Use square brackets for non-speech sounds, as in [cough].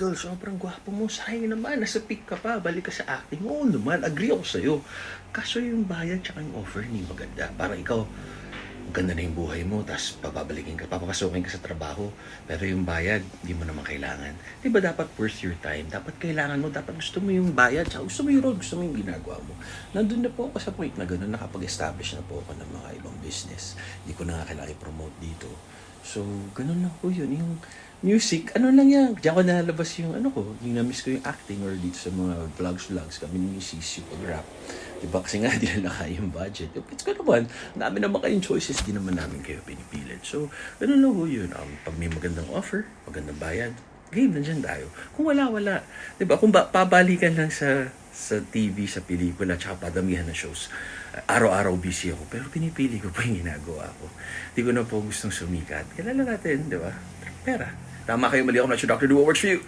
Idol, sobrang gwapo mo. Sayang naman, nasa peak ka pa. Balik ka sa acting. Oo naman, agree ako sa'yo. Kaso yung bayad tsaka yung offer ni maganda. Para ikaw, maganda na yung buhay mo, tapos papabalikin ka, papapasukin ka sa trabaho. Pero yung bayad, hindi mo naman kailangan. Di ba dapat worth your time? Dapat kailangan mo, dapat gusto mo yung bayad, tsaka gusto mo yung role, gusto mo yung ginagawa mo. Nandun na po ako sa point na gano'n, nakapag-establish na po ako ng mga ibang business. Hindi ko na nga kailangan i-promote dito. So, ganun lang po yun. Yung music, ano lang yan. Diyan ko nalalabas yung ano ko, yung na-miss ko yung acting or dito sa mga vlogs-vlogs kami ni Mrs. yung pag-rap. Diba? Kasi nga, [laughs] di na kaya yung budget. It's ko naman, namin naman kayong choices, di naman namin kayo pinipilit. So, ganun lang po yun. Um, pag may magandang offer, magandang bayad, game, nandyan tayo. Kung wala, wala. Diba? Kung ba, pabalikan lang sa sa TV, sa pelikula, tsaka padamihan na shows. Araw-araw busy ako, pero pinipili ko pa yung ginagawa ko. Hindi ko na po gustong sumikat. Kailan natin, di ba? Pera. Tama kayo, mali ako na si Dr. Do what works for you.